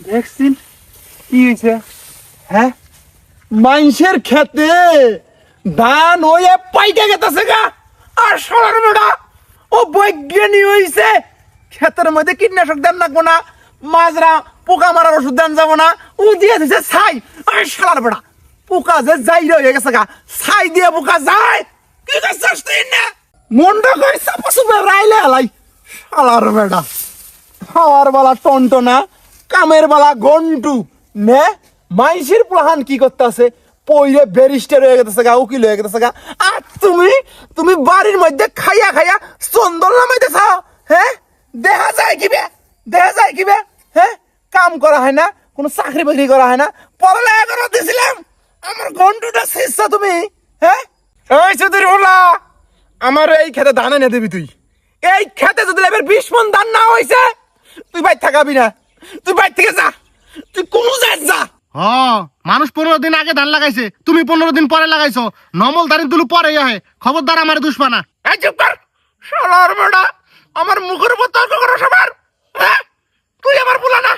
দেখছিন? কি হয়েছে? হ্যাঁ? মানুষের খেতে ধান ওয়ে পাইতে গেতেছে গা। আর সরার বেড়া, ও বৈজ্ঞানিক হইছে। ক্ষেতের মধ্যে কীটনাশক দেন লাগবো না মাজরা, পোকা মারার ওষুধ দেন যাব না। ও দিয়ে দিছে ছাই। আর শালার বেড়া, পোকা যে যাই হয়ে গেছে গা। ছাই দিয়ে পোকা যায়। কি করছিস তুই না? মনটা কই চাপা চুপে রাইলে আলাই শালার বেড়া, খাওয়ার বেলা টনটনা। কামের বেলা গন্টু। নে, মাইসির প্লাহান কি করতেছে? পইরে ব্যারিস্টার হয়ে গেছে গা, উকিল হয়ে গেছে গা। আর তুমি তুমি বাড়ির মধ্যে খাইয়া খাইয়া চন্দন নামাইতেছ হ্যাঁ দেখা যায় কি বে? দেখা যায় কি বে? হ্যাঁ কাম করা হয় না, কোনো চাকরি বাকরি করা হয় না। পড়ালেখা করা দিয়েছিলাম আমার গন্টুটা শেষ তুমি হ্যাঁ এই চৌধুরী ওলা আমার এই খেতে ধান এনে দিবি তুই। এই খেতে যদি এবার বিশ মন ধান না হয়েছে তুই বাইর থাকাবি না। তুই বাইর থেকে যা। তুই কোনো যাস যা? হ মানুষ পনেরো দিন আগে ধান লাগাইছে তুমি পনেরো দিন পরে লাগাইছো। নমল দাঁড়িয়ে তুলু পরে আহে খবরদার আমার দুশ্মানা। এই চুপ কর। শালার বেটা আমার মুখের উপর তর্ক করো সবার। হ্যাঁ? তুই আমার পোলা না।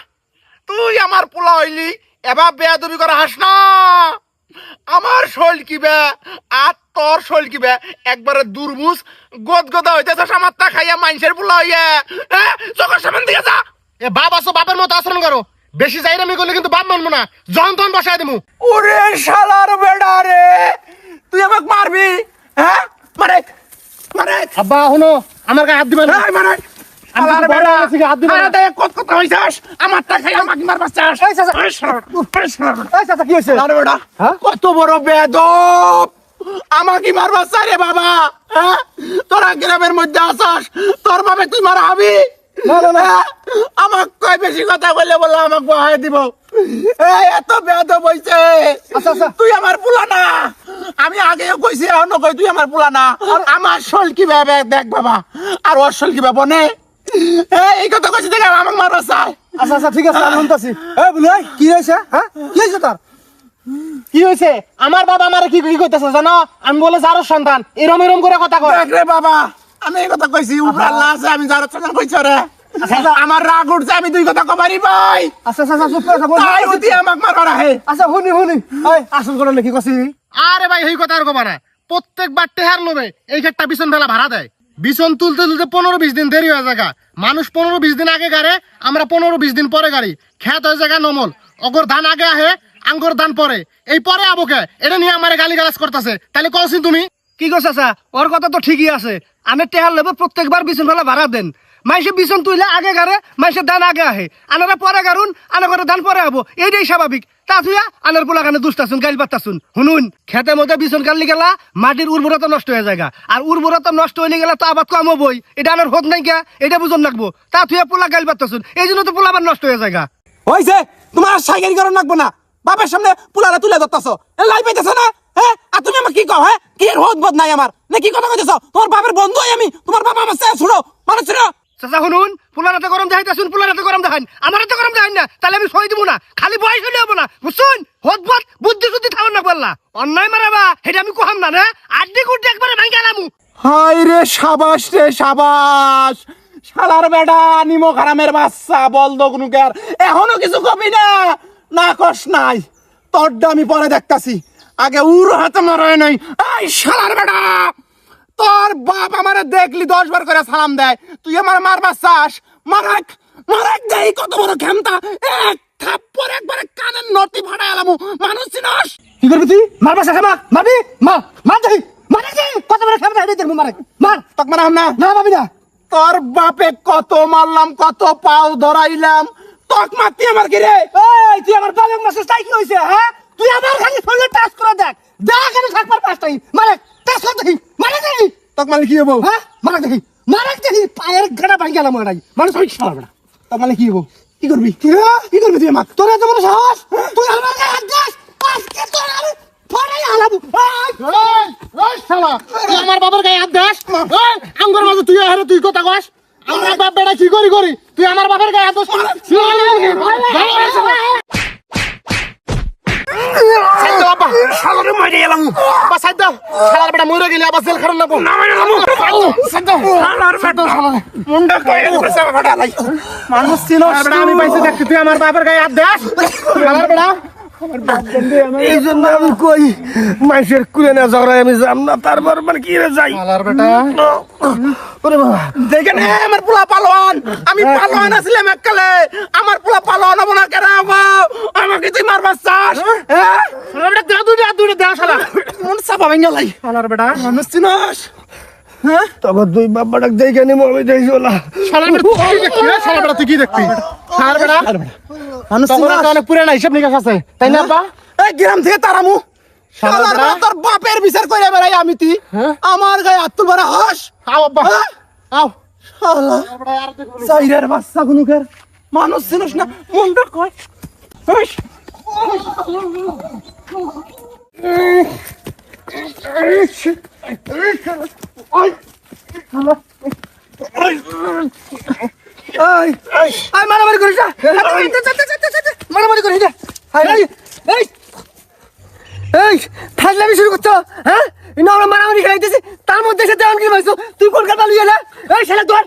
তুই আমার পোলা হইলি এবার বেয়াদবি করা হাস না। আমার শৈল কি বে? আর তোর শৈল কি বে? একবারে দুর্মুস গদ গদা হইতেছে আমার তা খাইয়া মানুষের পোলা হইয়া। হ্যাঁ? চোখের সামনে দিকে যা। এ বাপ আসো বাপের মতো আচরণ করো। বেশি যাইরামি করলে কিন্তু বাপ মানবো না। যখন তখন বসাই দিমু। ওরে শালার বেড়া রে! তুই আমাকে মারবি? হ্যাঁ? মারে মারে আব্বা শুনো আমার গায়ে হাত দিবেন না। মারে আমি বড় হাত দিবে। আরে কত হইছাস? আমার টাকা আমাকে মারবার চাস। এই চাচা। চাচা কি বেড়া হ্যাঁ? কত বড় বেদব! আমাকে মারবার চাই রে বাবা হ্যাঁ? তোরা গ্রামের মধ্যে আসাস তোর ভাবে তুই মারা হবি না, না, না। হ্যাঁ? আমাক কয় বেশি কথা বললে বলে আমাকে বহাই দিব। এই এত বেদব হইছে। আচ্ছা, আচ্ছা। তুই আমার পোলা না আমি আগেও কইছি এখনও কই তুই আমার পোলা না আমার শোল কি ভাবে দেখ বাবা? আর ওর শোল কি ভাবে নে এই, কথা কইছি দেখ আমাকে মারবা চাই। আচ্ছা আচ্ছা ঠিক আছে আমি শুনতেছি। এই বলি কি হয়েছে হ্যাঁ? কি হয়েছে তার? কি হয়েছে আমার বাবা আমার কি কি কইতেছে জানো? আমি বলে যারও সন্তান। এরম এরম করে কথা কয়। রে বাবা। আমি এই কথা কইছি উপর আল্লাহ আছে আমি যারা চলে কইছ রে আচ্ছা। আমার রাগ উঠছে আমি দুই কথা কবারি ভাই। আচ্ছা আচ্ছা আচ্ছা, চুপ করে থাকো। তাই উঠি আমাকে মারবার আহে। আচ্ছা শুনি শুনি। এই আসল করে কি কছি। আরে ভাই এই কথা আর কবা না। প্রত্যেকবার টেহার লোবে এই ক্ষেতটা বিছন ফেলা ভাড়া দেয়। বিছন তুলতে তুলতে পনেরো বিশ দিন দেরি হয়ে জায়গা। মানুষ পনেরো বিশ দিন আগে গাড়ে আমরা পনেরো বিশ দিন পরে গাড়ি। খেত হয়ে জায়গা নমল। অগর ধান আগে আহে আঙ্গর ধান পরে। এই পরে আবকে এটা নিয়ে আমার গালি গালাজ করতেছে। তাহলে কওছিন তুমি? কি করছ চাচা? ওর কথা তো ঠিকই আছে। আমি টেহার লেবো প্রত্যেকবার বিছন ফেলা ভাড়া দেন। মাইসে বিছন তুইলে আগে গারে মাইসে দান আগে আহে। আনারা পরে গারুন আনা করে ধান পরে আবো এইটাই স্বাভাবিক তা তুইয়া আনার পোলা কানে দুষ্টাছুন গাইল পাত্তাছুন শুনুন, খেতে মধ্যে বিছন কাটলি গেলা মাটির উর্বরতা নষ্ট হয়ে যায় আর উর্বরতা নষ্ট হয়ে গেলে তো আবার কম হবই এটা আনার হোক নাই কে এটা বুঝন লাগবো তা তুইয়া পোলা গাইল পাত্তাছুন এই জন্য তো পোলা আবার নষ্ট হয়ে যায় হইছে তোমার সাইকেল করার লাগবো না। বাপের সামনে পুলারা তুলে ধরতেছ। লাই পাইতেছ না? হ্যাঁ? আর তুমি আমাকে কি কও হ্যাঁ? কি এর হোদ বোধ নাই আমার? না কি কথা কইতেছ? তোমার বাপের বন্ধু আমি। তোমার বাবা আমার চেয়ে ছোড়ো মানুষ ছোড়ো চাচা শুনুন পোলার হাতে গরম দেখাইতেছুন পোলার হাতে গরম দেখান আমার হাতে গরম দেখান না তাহলে আমি সই দিব না। খালি বয়স হলে হব না। বুঝছুন? হত বত বুদ্ধি শুদ্ধি থাকুন না বললা। অন্যায় মারাবা সেটা আমি কোহাম না না? আড্ডি কুড্ডি একবারে ভাঙ্গা গেলামু হাই রে সাবাস রে সাবাস। শালার বেডা নিমো খারামের বাচ্চা বল দগনুকার এখনও কিছু কবি না। না কস নাই। তোরটা আমি পরে দেখতাছি। আগে উর হাতে মারায় নাই। এই শালার বেডা তোর বাপ আমারে দেখলি দশ বার করে সালাম দেয়। তুই আমার মারবার চাস মারাক মারাক দেই কত বড় ক্ষমতা এক থাপ্পর একবারে কানের নটি ফাটাই এলাম। মানুষ চিনস? কি করবি তুই? মারবা চাচা মা মারবি? মার মার দেখি মার দেখি কত বড় খেমটা হেঁটে দেখব মারে মার। তক মারাম না? না পাবি না। তোর বাপে কত মারলাম কত পাও ধরাইলাম। তক মারতি আমার কি রে এই তুই আমার বালের মাসে তাই কি হইছে হ্যাঁ? তুই আমার আমি থাকবার পাঁচটাই মারে দেখি মারে দেখি। তক মারলে কি হব? হ্যাঁ মারে দেখি মারে দেখি পায়ের ঘাটা ভাঙ্গি গেলাম বেড়া তক মারলে কি হব? কি করবি? কি করবি তুই আমার তোর এত বড় সাহস? তুই আমার গায়ে হাত দিস? আজকে তোর আমি ফড়াই হালাবো তুই আমার বাবার গায়ে হাত দাস? আঙ্গর মাঝে তুই আরে তুই কথা কস? আমার বাপ বেটা কি করি করি? তুই আমার বাবার গায়ে হাত দাস শালারে মাইরে এলাম বা সাইড দাও শালার বেটা মরে গেলে আবার জেল খারাপ লাগবো সাইড দাও মুন্ডা কইরে বসে বেটা। লাই মানুষ ছিল বেটা আমি পাইছি দেখতে তুই আমার বাপের গায়ে হাত দেস। শালার বেটা। এই জন্য আমি কই মাইসের কুলে না ঝগড়ায় আমি যাম না তারপর মানে কি রে যাই? শালার বেটা। ওরে বাবা। দেখেন আমার পোলা পালোয়ান। আমি পালোয়ান আসলাম এককালে। আমার পোলা পালোয়ান হব না কেন আমাকে তুই মারবার চাস। হ্যাঁ। বেটা দুইটা দেও শালা। ভেঙে লাই। শালার বেটা মানুষ চিনস? হ্যাঁ? তখন দুই বাবাটা দেখে নিবো আমি দেখি ওলা। শালার বেটা কি দেখবি? শালার বেটা তুই কি দেখবি? শালার বেটা। মানুষ চিনস? অনেক পুরানা হিসাব নিকাশ আছে তাই না বা এই গ্রাম থেকে তারামু শালার শালার বেটা। বেটা তোর বাপের বিচার করে বেড়াই আমি তুই হ্যাঁ? আমার গায়ে হাত তুলবার হাস আও আও। শালা। সাইরের বাচ্চা গুনুকের মানুষ চিনস না মুন্ডা কয়। হাস। মারামারি করিস মারামারি এই ফাজলামি শুরু করছ হ্যাঁ আমরা মারামারি খেলাইতেছি তার মধ্যে সাথে আমি কি পাইছো তুই কলকাতা লুই এলে এই শালা তোর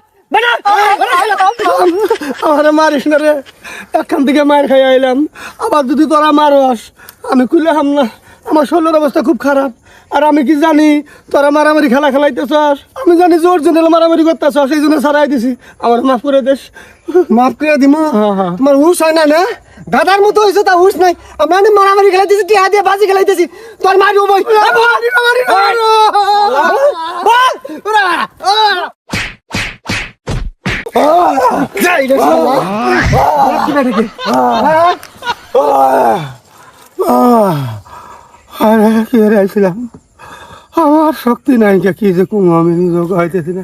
আমার মারিস না রে একখান থেকে মার খাই আইলাম। আবার যদি তোরা মারস, আমি খুলে হাম না। আমার শরীরের অবস্থা খুব খারাপ। আর আমি কি জানি তোরা মারামারি খেলা খেলাইতেছস? আমি জানি যে অরিজিনাল মারামারি করতেছস সেই জন্য সারাই দিছি। আমার মাফ করে দেশ মাফ করে দিব তোমার হুশ হয় না না? দাদার মতো হয়েছে তা হুশ নাই। আমরা আমি মারামারি খেলাইতেছি টিয়া দিয়ে বাজি খেলাইতেছি। তোর মারি বই। কি হারাইছিলাম আমার শক্তি নাই কে যে কুমো, আমি যোগ হইতেছি না।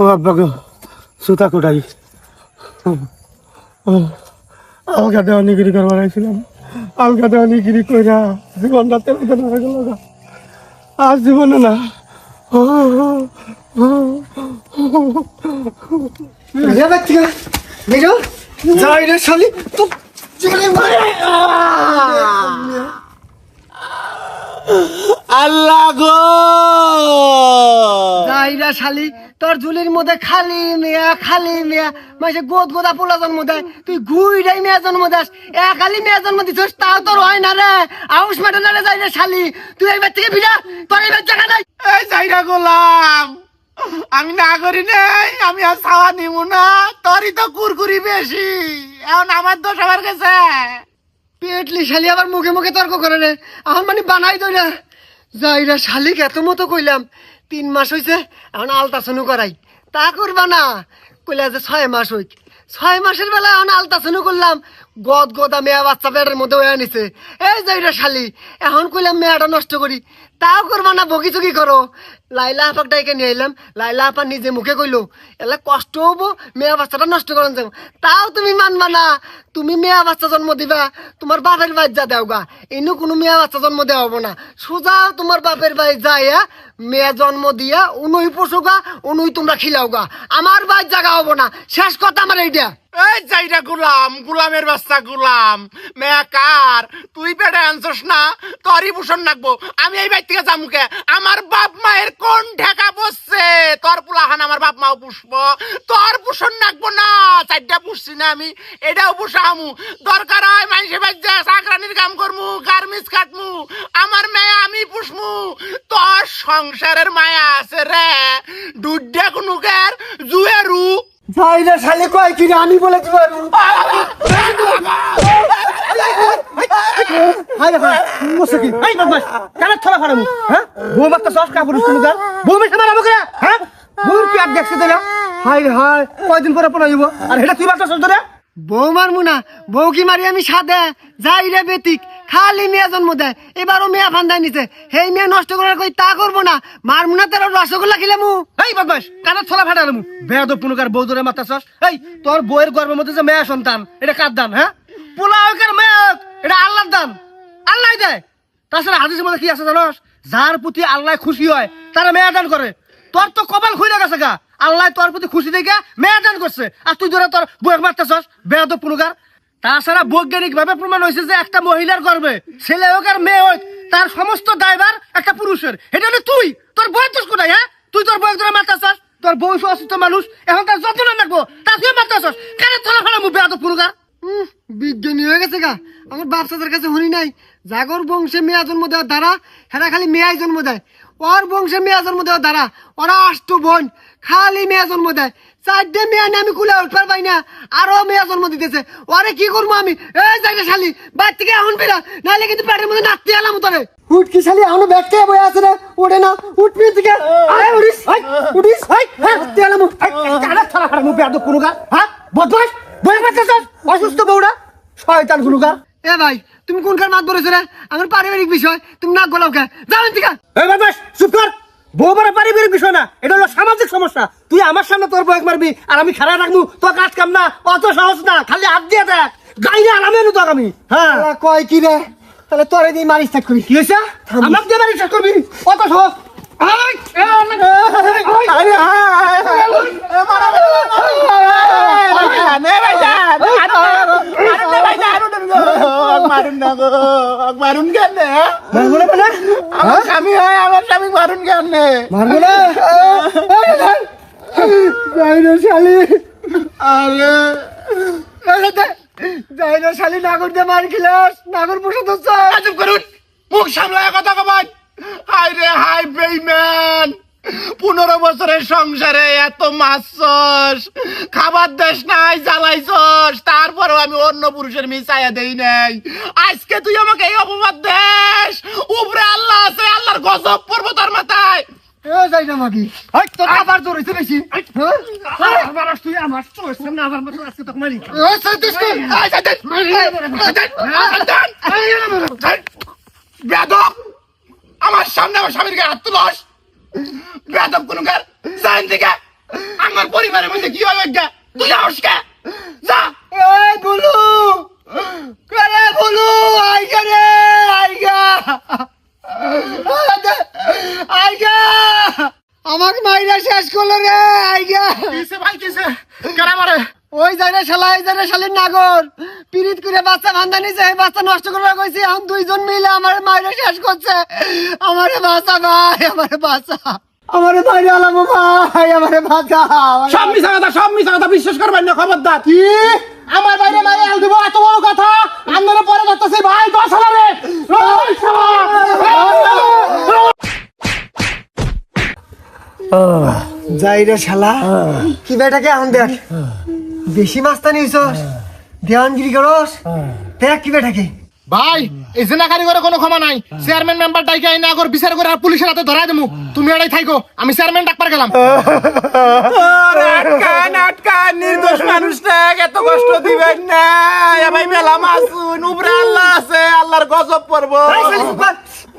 ও আব্বাকে সুতা কোটাই। আলগা দেওয়া নিগিরি করবার আইছিলাম। আলগা দেওয়া নিগিরি কইরা জীবনটা তেলে হয়ে। আর জীবনে না। যাই রে শালি তো আল্লাহ গো। যাইরা শালি তোর ঝুলির মধ্যে খালি মেয়া খালি মেয়া। মাসে গোদ গোদা পোলা জন্ম দেয় তুই ঘুইরাই মেয়া জন্ম দাস। এ খালি মেয়া জন্ম দিছিস তাও তোর হয় না রে। আউস মেটে না রে যাই রে শালি তুই এইবার থেকে বিরা তোর এইবার জায়গা নাই এই যাইরা গোলাম আমি না করি নাই আমি আর ছাওয়া নিব না তোরই তো কুরকুরি বেশি এখন আমার দোষ আমার কাছে। পেটলি শালি আবার মুখে মুখে তর্ক করে রে আমার মানে বানাই দই না। যাইরা শালিক, এত মতো কইলাম, তিন মাস হইছে, এখন আলতাসনু করাই। তা করবা না। কইলা যে ছয় মাস হইক। ছয় মাসের বেলা এখন আলতাসনু করলাম। গদ গদা মেয়া বাচ্চা পেটের মধ্যে হয়ে নিছে এই যাইরা শালি, এখন কইলাম মেয়াটা নষ্ট করি। তাও করবা না, বকি চকি করো। লাইলা আপাক ডাইকে নিয়ে আইলাম, লাইলা আপা নিজে মুখে কইলো, এলা কষ্ট হব, মেয়া বাচ্চাটা নষ্ট করেন যাব। তাও তুমি মানবা না, তুমি মেয়া বাচ্চা জন্ম দিবা, তোমার বাপের বাড়ি যা দেওগা। ইনু কোনো মেয়া বাচ্চা জন্ম দেওয়া হব না। সোজা তোমার বাপের বাড়ি যাইয়া মেয়া জন্ম দিয়া উনুই পশুগা উনুই তোমরা খিলাওগা। আমার বাড়ি জাগা হব না। শেষ কথা আমার এইটা। যাইরা গুলাম, গুলামের বাচ্চা গুলাম। তুই না? তোরই আমি এই আমার বাপ মায়ের কোন ঢাকা বসছে? তোর পুলাহান আমার বাপ মাও পুষব তোর ভূষণ নাকবো না। চারটা পুষছি না আমি। এটাও পুষামু। দরকার হয় মানুষে বাজ্যা চাকরানির কাম করমু গার্মেন্টস কাটমু। আমার মেয়ে আমি পুষমু। তোর সংসারের মায়া আছে রে। ডুড্ডা কুনুকের জুয়েরু। যাইরা শালি কয় কি আমি বলে দিবা হাই দেখো বসে কি? বদমাস কেন ছলা ফাড়ামু হ্যাঁ? বউ মাত্র সস কাপড় তুমি দার বউ মেশে মারাবো কে হ্যাঁ? বউর আর দেখছে না হাই হাই কয়দিন পরে আর এটা তুই ধরে? বউ মারমু না বউ কি মারি আমি সাদে, যাই রে বেতিক, খালি মেয়া জন্ম দেয়, এবারও মেয়া ফান্দাই নিছে হেই মেয়ে নষ্ট করার কই তা করব না, মারমু না তোর রসগোল্লা খিলামু। এই বদমাস কানা ছলা ফাটালামু বেয়াদ পুনুকার বউ ধরে মাথা সস এই, তোর বউয়ের গর্ভের মধ্যে যে মেয়া সন্তান, এটা কার দান হ্যাঁ? পোলা হোক মেয়া এটা আল্লাহর দান আল্লাহ দেয়। তাছাড়া হাদিসের মধ্যে কি আছে জানোস? যার প্রতি আল্লাহ খুশি হয়, তারা মেয়া দান করে। তোর তো কপাল খুইরা গেছে গা। আল্লাহ তোর প্রতি খুশি দেখে মেয়া দান করছে। আর তুই ধরে তোর বউয়ের মারতেছস বেয়াদ পুনুকার তাছাড়া বৈজ্ঞানিক ভাবে প্রমাণ হয়েছে যে একটা মহিলার গর্বে ছেলে হোক আর মেয়ে হোক, তার সমস্ত দায়ভার একটা পুরুষের। এটা হলে তুই। তোর বয়স কোথায় হ্যাঁ? তুই তোর বয়স ধরে মারতেছস, তোর বয়স অসুস্থ মানুষ, এখন তার যত্ন রাখব তা তুই মারতেছস কেন চলা ফেলা মুখ বেয়াদ পুরুকার বিজ্ঞানী হয়ে গেছে গা। আমার বাপ চাচার কাছে শুনি নাই। জাগর বংশে মেয়া জন্ম দেওয়ার দ্বারা হেরা খালি মেয়াই জন্ম দেয়। ওর বংশে মেয়া জন্ম দেওয়ার দ্বারা ওরা আষ্ট বোন। খালি মেয়া জন্ম দেয়। চারটে মেয়া আমি কুলে উঠবার পাই না। আরও মেয়া জন্ম দিতেছে। ওরে কি করব আমি? এই শালি বাইর থেকে এখন বেরা। নাহলে কিন্তু পেটের মধ্যে নাচতে এলাম তোরে। উঠ কি শালি এখনও ব্যাগ থেকে বয়ে আছে রে। না উঠ পিয়ে থেকে। আয় হাই হাই হ্যাঁ নাচতে এলাম ছাড়া খারাপ মুখ বেয়াদ হ্যাঁ বদমাস বয়ে অসুস্থ বউরা শয়তান কুলুকা এ ভাই তুমি কোনকার মাত বলেছ রে? আমার পারিবারিক বিষয় তুমি না গোলাও কে? যাবেন থেকে এই বাবাস চুপ কর। বউ বড় পারিবারিক বিষয় না এটা হলো সামাজিক সমস্যা তুই আমার সামনে তোর বয়েক মারবি আর আমি খারাপ রাখব তোর কাজ কাম না অত সহজ না খালি হাত দিয়ে দেখ গাইলে আরামে নু আমি হ্যাঁ কয় কি রে তাহলে তোরে দিয়ে মারিস থাক করি কি হয়েছে আমাকে দিয়ে মারিস করবি অত সহজ আয়, মারুন না গো মারুন কেন? মারবো না মানে? আমার স্বামী হয় আমার স্বামী মারুন কেন? মারবো না। যাই না শালি আরে যাই না শালি নাগর দিয়ে মার খিলাস। নাগর বসে তো চুপ করুন মুখ সামলায় কথা কবান হাই রে হাই বেইম্যান পনেরো বছরের সংসারে এত মাছছস খাবার দেশ নাই জ্বালাইছস তারপরেও আমি অন্য পুরুষের মিশাইয়া দেই নাই। আজকে তুই আমাকে এই অপবাদ দেশ উপরে আল্লাহ আছে আল্লাহর গজব পড়ব তোর মাথায়। যাই না মাগি। তোর আবার জোর হইছে বেশি হ্যাঁ? তুই আমার তোর সামনে আবার মতো আজকে তোকে মারি। বেদব আমার সামনে আমার স্বামীর গায়ে হাত তুলস। বেদব কোন কার আমার পরিবারের মধ্যে কি হবে গা তুই আস কে? যা। এই বলু করে বলু আইগা রে আইগা! আইগা! আমাকে মাইরা শেষ করল রে আইগা! কিসে ভাই কিসে? ওই জায়গা শালা এই জায়গা শালির নাগর। পিরিত করে বাচ্চা নিছে এই বাচ্চা নষ্ট করে কইছি এখন দুইজন মিলে আমার মাইরা শেষ করছে। আমারে বাঁচা ভাই আমারে বাঁচা। আমারে মাইরা আলাম ভাই আমারে বাঁচা। সব মিশা কথা সব মিশা কথা বিশ্বাস করবেন না খবরদার। কি? আমার বাইরে মারে আল দিব এত বড় কথা? আন্দোলন পরে যাচ্ছে ভাই দশ হাজারে। যাই রে শালা কি বেটাকে এখন দেখ? বেশি মাস্তা নিয়েছস দেওয়ানগিরি করস? দেখ কি বেটাকে ভাই এই জেনাকারি করে কোনো ক্ষমা নাই। চেয়ারম্যান মেম্বার ডাইকে আইনা আগর বিচার করে আর পুলিশের হাতে ধরাই দেবো তুমি এটাই থাইকো আমি চেয়ারম্যান ডাকবার গেলাম। আটকান আটকান নির্দোষ মানুষটা এত কষ্ট দিবেন না। এ ভাই মেলা মাসুন উপরে আল্লাহ আছে আল্লাহর গজব পড়ব।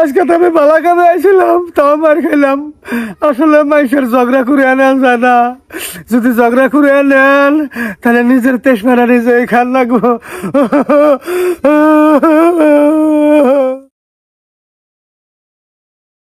আজকে তো আমি বালা কামে আইছিলাম, তাও মার খেলাম। আসলে মানুষের ঝগড়া করে আনেন যায় না যদি ঝগড়া করে আনেন তাহলে নিজের তেজ মারা নিজে খান লাগবো।